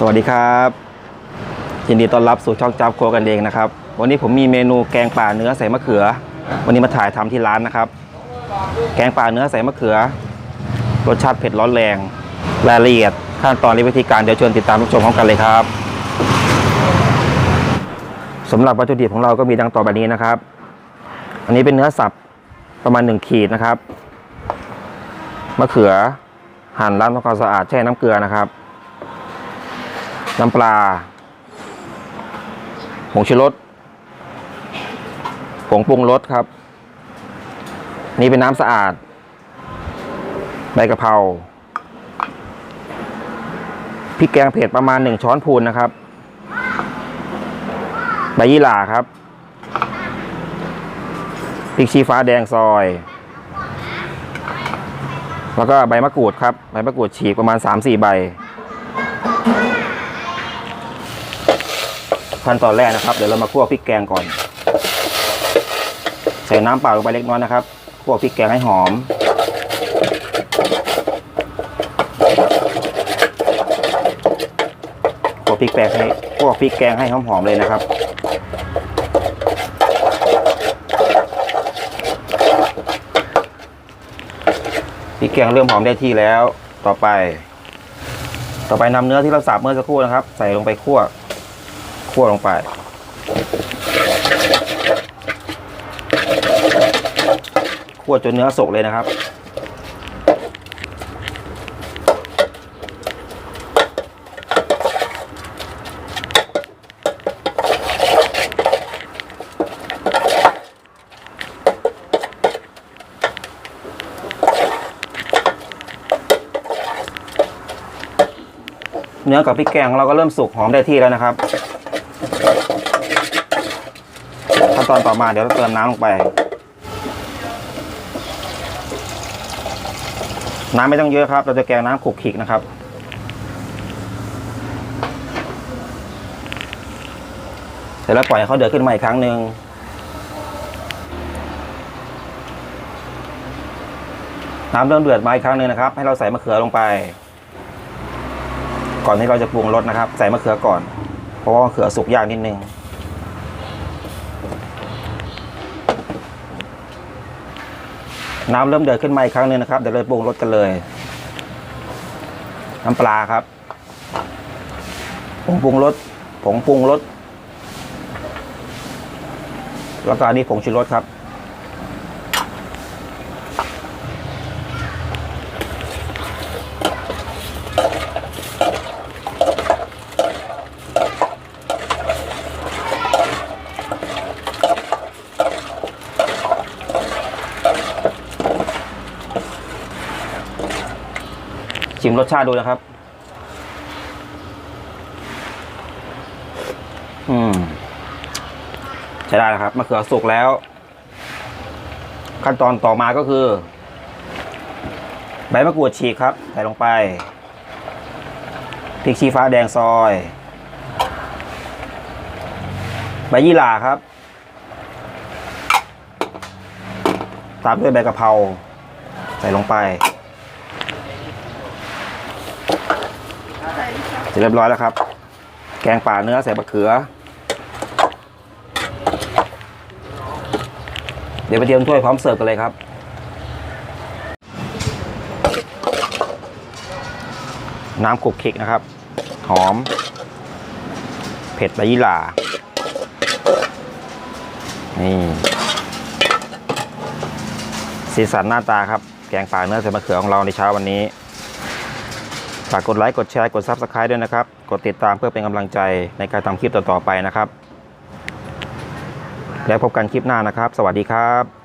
สวัสดีครับยินดีต้อนรับสู่ช่องจับโครัวกันเองนะครับ วันนี้ผมมีเมนูแกงป่าเนื้อใส่มะเขือ วันนี้มาถ่ายทำที่ร้านนะครับ แกงป่าเนื้อใส่มะเขือ รสชาติเผ็ดร้อนแรงรายละเอียดขั้นตอนและวิธีการเดี๋ยวเชิญติดตามรับชมพร้อมกันเลยครับสำหรับวัตถุดิบของเราก็มีดังต่อไปนี้นะครับ อันนี้เป็นเนื้อสับประมาณ 1 ขีดนะครับมะเขือหั่นล้างทำความสะอาดแช่น้ำเกลือนะครับ น้ำปลาผงชูรสผงปรุงรสครับ นี่เป็นน้ำสะอาดใบกะเพราพริกแกงเผ็ดประมาณหนึ่งช้อนพูนนะครับ ใบยี่หร่าครับพริกชี้ฟ้าแดงซอย แล้วก็ใบมะกรูดครับ ใบมะกรูดฉีกประมาณ 3-4 ใบ ขั้นตอนแรกนะครับ เดี๋ยวเรามาคั่วพริกแกงก่อน ใส่น้ำเปล่าลงไปเล็กน้อยนะครับคั่วพริกแกงให้หอม คั่วพริกแกงให้คั่วพริกแกงให้หอมๆเลยนะครับพริกแกงเริ่มหอมได้ที่แล้ว ต่อไป ต่อไปนำเนื้อที่เราสับเมื่อสักครู่นะครับ ใส่ลงไปคั่ว คั่วลงไป คั่วจนเนื้อสุกเลยนะครับ เนื้อกับพริกแกงของเราก็เริ่มสุกหอมได้ที่แล้วนะครับ ขั้นตอนต่อมาเดี๋ยวเราเติมน้ำลงไป น้ำไม่ต้องเยอะครับ เราจะแกงน้ำขลุกขลิกนะครับเสร็จแล้วปล่อยเขาเดือดขึ้นมาอีกครั้งหนึ่งน้ำเริ่มเดือดมาอีกครั้งหนึ่งนะครับ ให้เราใส่มะเขือลงไป ก่อนที่เราจะปรุงรสนะครับ ใส่มะเขือก่อน ราะว่ามะเขือสุกยากนิดนึงน้ำเริ่มเดือดขึ้นมาอีกครั้งหนึงนะครับเดี๋ยวเลยปรุงรสกันเลย น้ำปลาครับผงปรุงรสผงปรุงรสแล้วก็นี้ผงชูรสครับ ชิมรสชาติดูนะครับ อืมใช้ได้แล้วครับมะเขือสุกแล้ว ขั้นตอนต่อมาก็คือ ใบมะกรูดฉีกครับ ใส่ลงไปพริกชี้ฟ้าแดงซอย ใบยี่หร่าครับ ตามด้วยใบกะเพราใส่ลงไป เสร็จเรียบร้อยแล้วครับ แกงป่าเนื้อใส่มะเขือ เดี๋ยวไปเตรียมถ้วยพร้อมเสิร์ฟกันเลยครับ น้ำขลุกคลิกนะครับ หอม เผ็ดใบยี่หร่า นี่สีสันหน้าตาครับ แกงป่าเนื้อใส่มะเขือของเราในเช้าวันนี้ ฝากกดไลค์กดแชร์กด Subscribe ด้วยนะครับ กดติดตามเพื่อเป็นกำลังใจในการทำคลิปต่อๆไปนะครับ แล้วพบกันคลิปหน้านะครับ สวัสดีครับ